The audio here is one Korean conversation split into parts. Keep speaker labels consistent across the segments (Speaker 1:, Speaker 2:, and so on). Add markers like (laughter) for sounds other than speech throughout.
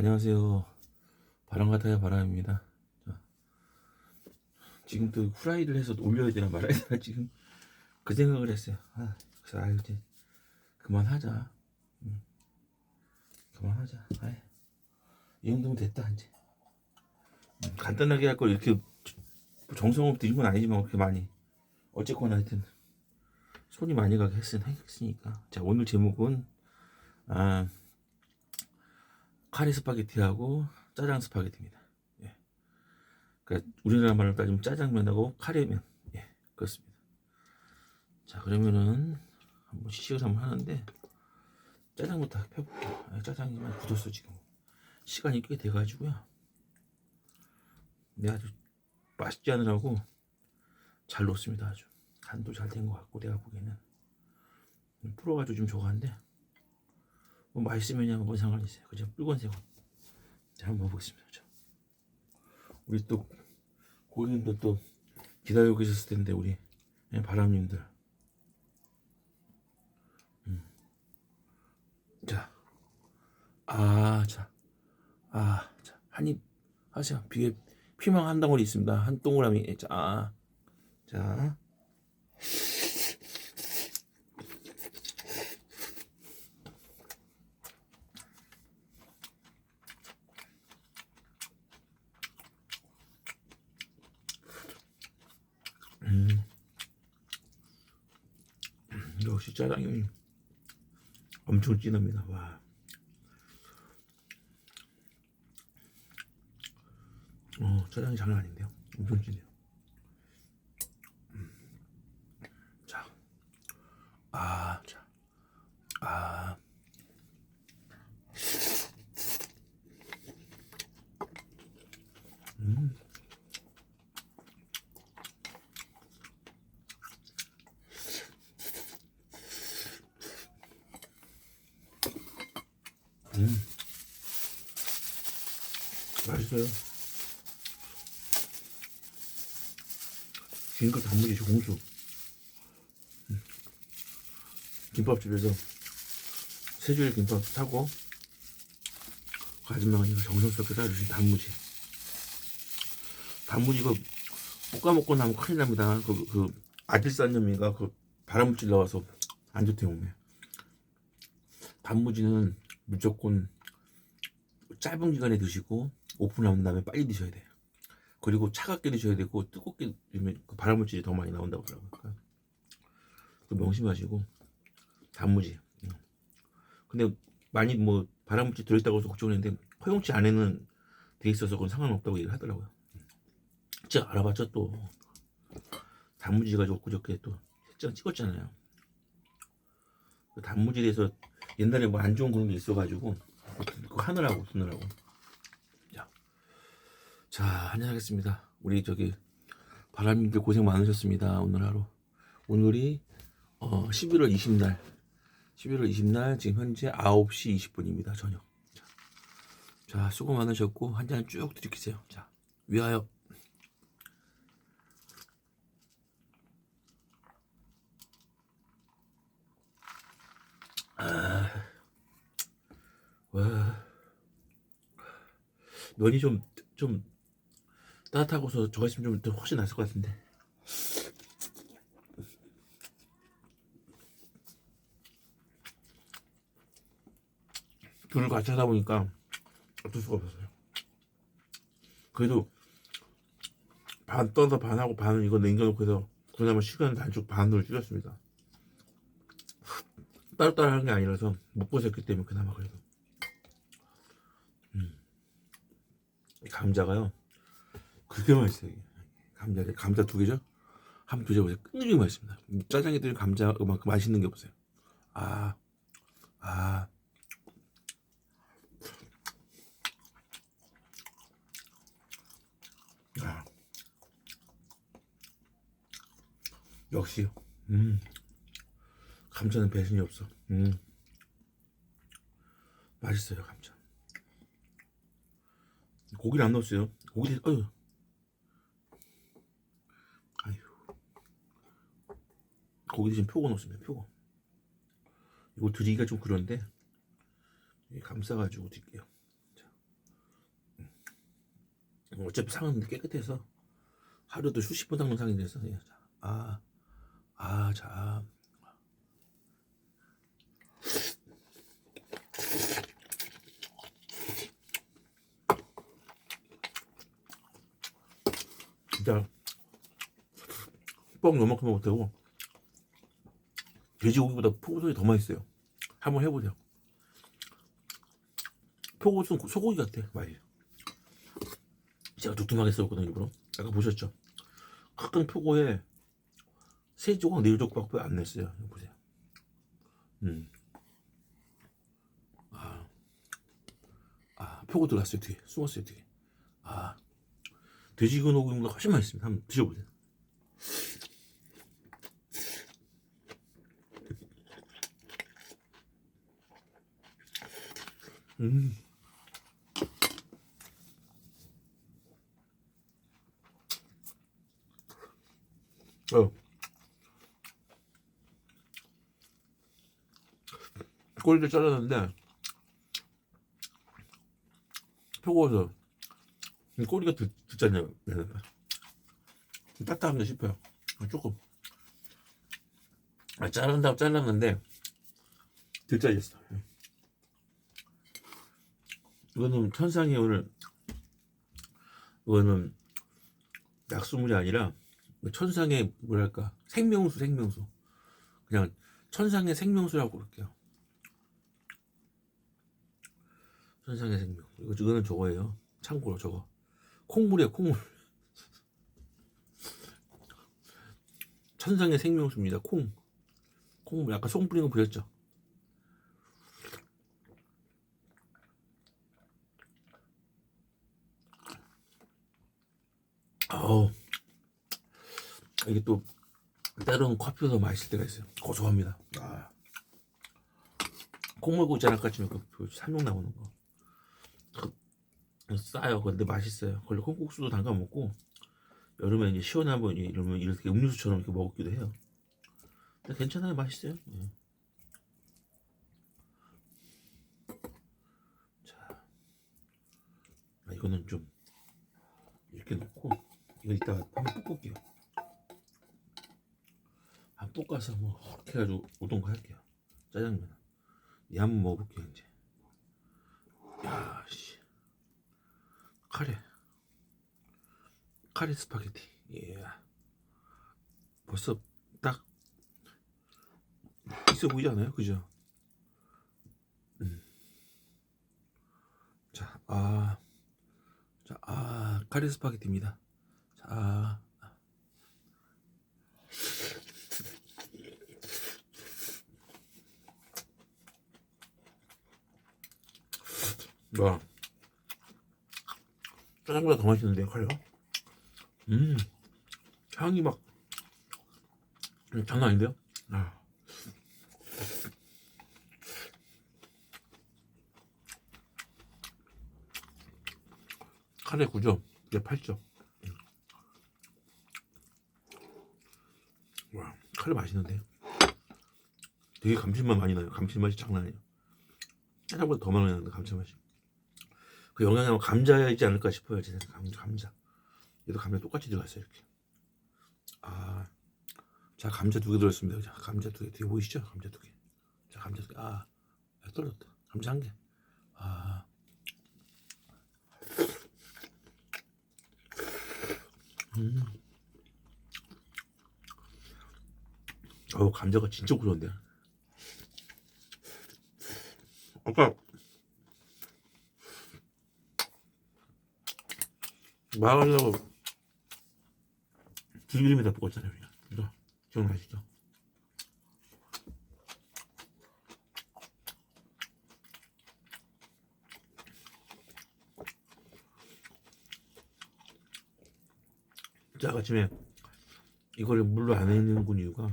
Speaker 1: 안녕하세요. 바람 같아요 바람입니다. 자, 지금 또 후라이를 해서 올려야 되나 말아야 되나 지금 그 생각을 했어요. 아, 그래서 아 이제 그만하자. 음, 그만하자. 아이, 이 정도면 됐다 이제. 음, 간단하게 할 걸 이렇게 들인 건 아니지만 그렇게 많이 어쨌거나 하여튼 손이 많이 가게 했으, 했으니까 자 오늘 제목은 아 카레 스파게티하고 짜장 스파게티입니다. 예. 그러니까 우리나라 말로 따지면 짜장면하고 카레면 예 그렇습니다. 자 그러면은 한번 시식을 한번 하는데 짜장부터 펴볼게요. 아, 짜장이 많이 굳었어 지금 시간이 꽤 돼가지고요. 내가 아주 맛있지 않으라고 잘 넣습니다 아주 간도 잘 된 것 같고 내가 보기에는 불어가지고 좀 좋아한데 뭐 맛있으면 뭔 상관이 있어요 그죠 붉은색은 자 한번 먹어보겠습니다 저. 우리 또 고객님들 또 기다리고 계셨을 텐데 우리 예, 바람님들 음. 자, 아, 자, 아, 자, 한입 하세요. 비에 피망 한 덩어리 있습니다. 한 동그라미. 자, 아, 자. 음. 역시 짜장면이 엄청 진합니다. 와. 어, 짜장이 장난 아닌데요. 엄청 진해요. 음. 자, 아, 자, 아. 음. 음. 맛있어요. 지금껏 단무지 공수. 음. 김밥집에서 세 줄 김밥 사고 그 아줌마가 정성스럽게 싸주신 단무지. 단무지 이거 볶아 먹고 나면 큰일 납니다. 그, 그 아질산염이가 그 바람물질 나와서 안 좋대 몸에. 단무지는 무조건 짧은 기간에 드시고 오픈한 다음에 빨리 드셔야 돼요. 그리고 차갑게 드셔야 되고 뜨겁게 드시면 그 발암물질이 더 많이 나온다고 그러더라고요. 그 명심하시고 단무지. 음. 근데 많이 뭐 발암물질 들어있다고 해서 걱정했는데 허용치 안에는 돼 있어서 그건 상관없다고 얘기를 하더라고요. 제가 알아봤죠 또 단무지가 좋고 저렇게 또 책장 찍었잖아요. 그 단무지에 대해서 옛날에 뭐 안 좋은 그런 게 있어가지고 하느라고 쓰느라고 자, 자 한잔하겠습니다. 우리 저기 바람님들 고생 많으셨습니다. 오늘 하루. 오늘이 어, 11월 20날. 11월 20날 지금 현재 9시 20분입니다 저녁. 자, 자 수고 많으셨고 한 잔 쭉 들이키세요. 자 위하여. 와. 면이 좀 좀 따뜻하고서 저거 있으면 좀더 훨씬 낫을 것 같은데. 둘을 같이 하다 보니까 어쩔 수가 없었어요. 그래도 반 떠서 반하고 반은 이거 남겨놓고 해서 그나마 시간을 단축 반으로 줄였습니다. 따로따로 하는 게 아니라서 못 보셨기 때문에 그나마 그래도. 음. 이 감자가요 그렇게 맛있어요. 감자 감자 두 개죠 한번 드셔보세요 끝내주게 맛있습니다 짜장에 들은 감자 그만큼 맛있는 게 없어요 아 아. 아. 역시 음 감자는 배신이 없어. 음. 맛있어요, 감자. 고기를 안 넣었어요. 고기, 어휴. 고기 대신 표고 넣었습니다, 표고. 이거 드리기가 좀 그런데, 감싸가지고 드릴게요. 자. 어차피 상은 깨끗해서 하루도 수십 분 닦는 상이 돼서 예. 자, 아, 아, 자. 진짜 뻥 요만큼 못하고 돼지고기보다 포고소이 더 맛있어요. 한번 해보세요. 포고소는 소고기 같아 맛이. 제가 두툼하게 썰었거든요 일부러. 아까 보셨죠? 큰 표고에 세 조각 네 조각밖에 안 냈어요. 보세요. 음. 아, 아 표고 들어갔어요 뒤에 숨었어요 뒤에. 아 돼지 근호기보다 훨씬 맛있습니다. 한번 드셔보세요. 음. 어. 꼬리를 잘랐는데 표고에서 꼬리가 듣, 듣잖아요. 딱딱한가 싶어요. 조금 아, 자른다고 잘랐는데 들짜졌어. 이거는 천상의 오늘 이거는 약수물이 아니라 천상의 뭐랄까? 생명수 생명수. 그냥 천상의 생명수라고 그럴게요. 천상의 생명. 이거 이거는 저거예요. 참고로 저거. 콩물이에요 콩물. (laughs) 천상의 생명수입니다 콩. 콩물. 아까 송 뿌린 거 보셨죠 아우 이게 또 때로는 더 맛있을 때가 있어요. 고소합니다. 아. 콩물국자 아까 지금 그 삼용 나오는 거. 그, 싸요. 근데 맛있어요. 원래 콩국수도 담가 먹고 여름에 이제 시원하면 이러면 이렇게 음료수처럼 이렇게 먹기도 해요. 근데 괜찮아요. 맛있어요. 예. 자, 아, 이거는 좀 이렇게 놓고 이거 이따가 한번 볶을게요. 안 볶아서 뭐 이렇게 해가지고 우동 할게요. 짜장면. 이 한번 먹어볼게요 이제. 야 씨. 카레. 카레 스파게티. 예. 벌써 딱 있어 보이지 않아요? 그죠? 음. 자, 아, 자, 아, 카레 스파게티입니다. 자, 와, 짜장보다 더 맛있는데요, 카레가? 음, 향이 막 장난 아닌데요? 아. 카레 9점, 이게 8점. 와, 카레 맛있는데? 되게 감칠맛 많이 나요. 감칠맛이 장난 아니에요. 짜장보다 더 많이 나는데 감칠맛이. 그 영양이 감자이지 않을까 싶어요. 제 생각 감, 감자. 얘도 감자 똑같이 들어갔어요. 이렇게. 아, 자 감자 두 개 들었습니다. 자 감자 두 개, 뒤에 보이시죠? 감자 두 개. 자 감자 두 개. 아, 아, 떨어졌다. 감자 한 개. 아. 음. 어우 감자가 진짜 고소한데. 아까 말하려고 들기름에다 볶았잖아요. 그냥. 이거 기억나시죠? 자 아침에 이거를 물로 안군 이유가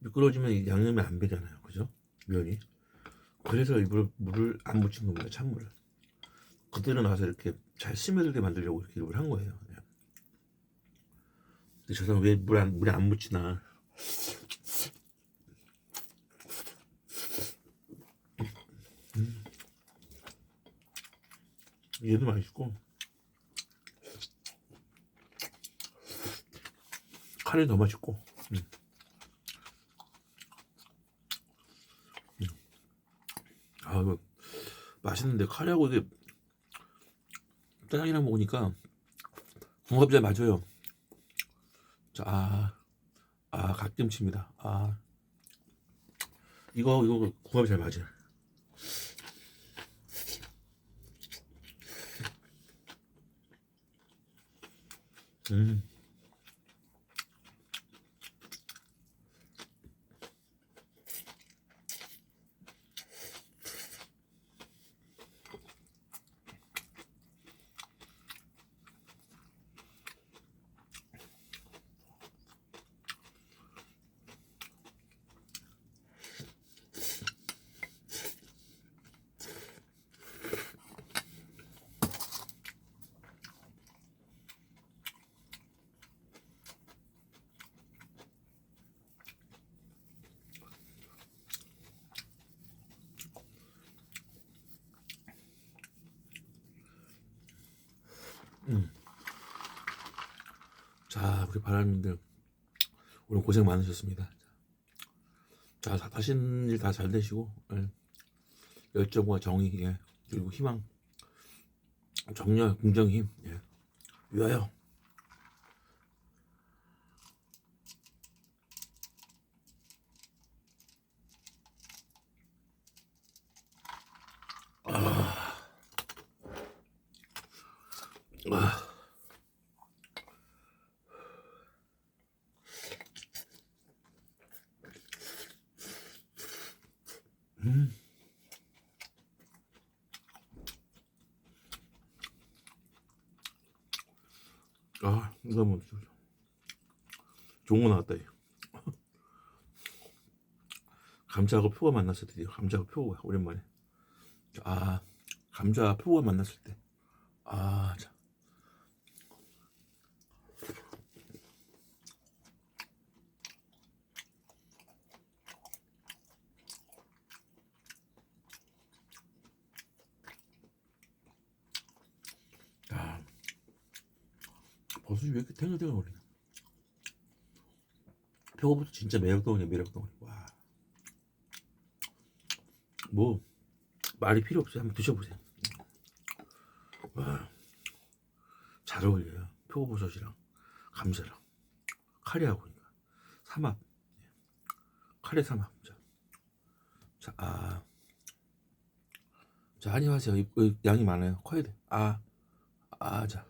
Speaker 1: 미끄러지면 양념이 안 배잖아요. 그죠? 면이. 그래서 일부러 물을 안 묻힌 겁니다. 찬물을. 그대로 나서 이렇게 잘 스며들게 만들려고 이렇게 일부러 한 거예요. 예. 근데 저 사람 왜 물 안, 물에 안 묻히나. 음. 얘도 맛있고 카레 더 맛있고 음. 아 이거 맛있는데 카레하고 이게 짜장이랑 먹으니까 궁합 잘 맞아요. 자, 아, 아 갓김치입니다. 아 이거 이거 궁합이 잘 맞아요. 음. 자, 우리 바람님들 오늘 고생 많으셨습니다. 자, 다- 하시는 일 다 잘 되시고 예. 열정과 정의 예. 그리고 희망, 정열, 긍정 힘 예. 위하여. 아. 아. 아, 이거 뭐 좋은 거 나왔다. 이. (laughs) 감자하고 표가 만났을 때, 감자하고 표가 오랜만에. 아, 감자 표가 만났을 때. 버섯이 왜 이렇게 탱글탱글 거리냐? 표고버섯 진짜 매력덩어리야 매력덩어리. 와, 뭐 말이 필요 없어요. 한번 드셔보세요. 와, 잘 어울려요. 표고버섯이랑 감자랑 카레하고 삼합, 카레 삼합. 자, 자, 아, 자 한입 하세요. 이- 이 양이 많아요. 커야 돼. 아, 아, 자.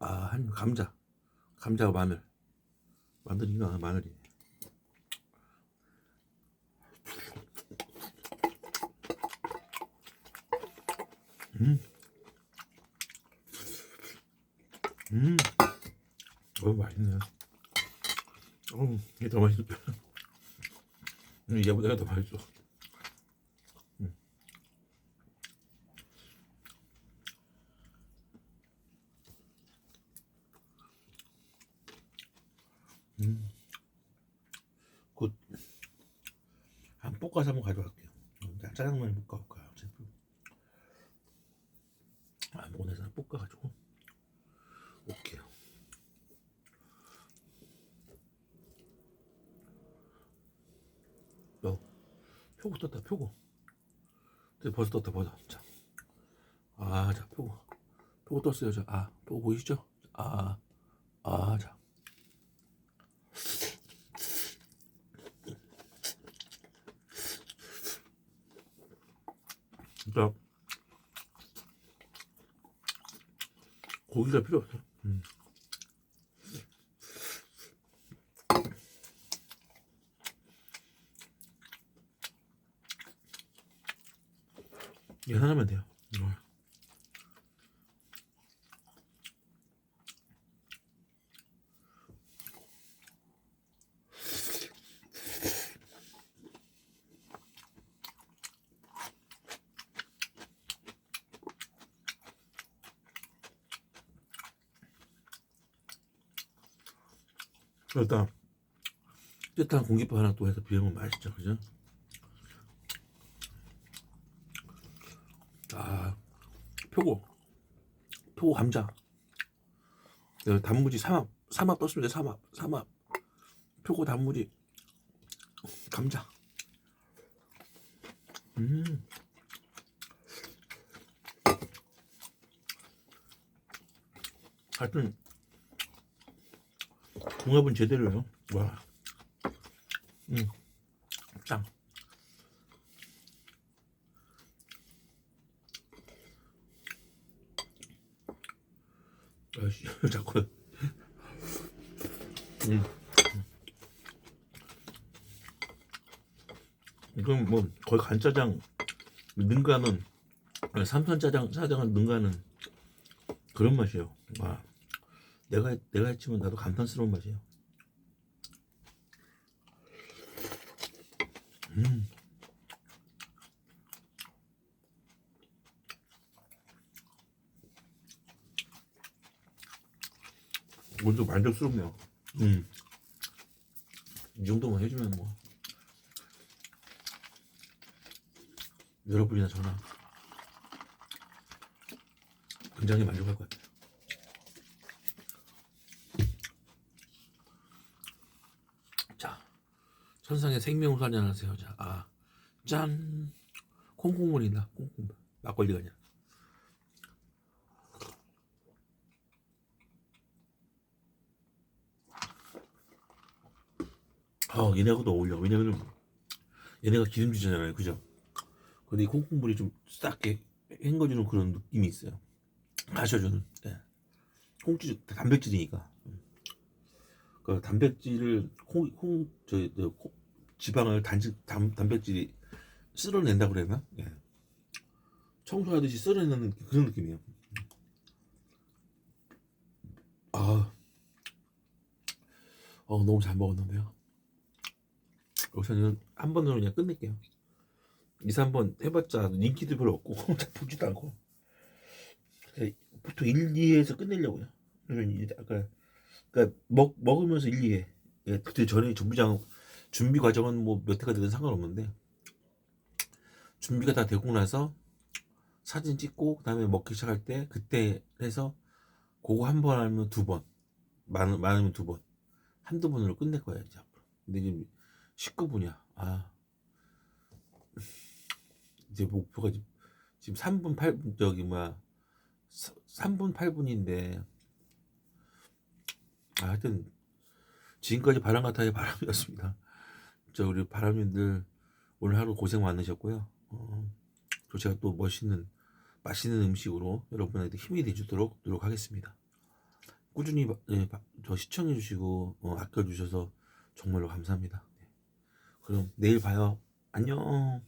Speaker 1: 아, 한 감자, 감자와 마늘, 마늘이나 마늘이. 음, 음, 너무 맛있네. 어, 이게 더 맛있어. 음, 얘보다 더 맛있어. 음. 음. 곧, 한 볶아서 한번 가져갈게요. 짜장면 볶아볼까요? 제품. 아, 오늘은 볶아가지고 올게요. 어, 표고 떴다, 표고. 네, 벌써 떴다, 벌써. 자, 아, 자, 표고. 표고 떴어요, 자. 아, 표고 보이시죠? 아, 아, 자. 진짜 고기가 필요 없어. 음. 이거 하나면 돼요. 어. 일단 뜨뜻한 공깃밥 하나 또 해서 비벼면 맛있죠, 그죠? 아, 표고, 표고 감자. 단무지 삼합, 삼합 떴습니다. 삼합, 삼합. 표고 단무지, 감자. 음. 하여튼 궁합은 제대로요. 와. 음. 짱. 아이씨, (laughs) 자꾸. 음. 이건 뭐 거의 간짜장 능가는 삼선 짜장 짜장을 능가는 그런 맛이에요. 와. 내가 내가 했지만 나도 감탄스러운 맛이에요. 음. 오늘도 만족스럽네요. 음. 이 정도만 해주면 뭐 여러분이나 저나 굉장히 만족할 것 같아요. 자, 천상의 생명수 한잔 하세요. 자, 아, 짠. 콩국물이다. 콩국물. 막걸리가 아니라. 아, 얘네하고도 어울려. 왜냐면은 얘네가 기름지잖아요. 그죠? 근데 이 콩국물이 좀 싹게 헹궈주는 그런 느낌이 있어요. 가셔주는. 예. 콩질, 단백질이니까. 그 단백질을 콩, 콩, 저, 저 콩- 지방을 단지, 단, 단백질이 쓸어낸다 그랬나? 예. 청소하듯이 쓸어내는 그런 느낌이에요. 아, 어, 너무 잘 먹었는데요. 여기서는 한 번으로 그냥 끝낼게요. 2, 3번 해봤자 인기도 별로 없고 (laughs) 보지도 않고 보통 1, 2회에서 끝내려고요. 아까 그러니까 먹 먹으면서 1, 2회 예, 그때 전에 준비장 준비 과정은 뭐몇 회가 되든 상관없는데 준비가 다 되고 나서 사진 찍고 그다음에 먹기 시작할 때 그때 해서 그거 한 번 하면 두 번, 많, 많으면 두 번, 한두 번으로 끝낼 거야 이제 앞으로. 근데 지금 19분이야. 아 이제 목표가 지금, 지금 3분 8분 저기 뭐야 3분 8분인데 아, 하여튼 지금까지 바람 같아요 바람이었습니다. 저 우리 바람님들 오늘 하루 고생 많으셨고요. 어, 또 제가 또 멋있는 맛있는 음식으로 여러분한테 힘이 돼주도록 노력하겠습니다. 꾸준히 바- 예, 바- 저 시청해주시고 어, 아껴주셔서 정말로 감사합니다. 네. 그럼 내일 봐요. 안녕.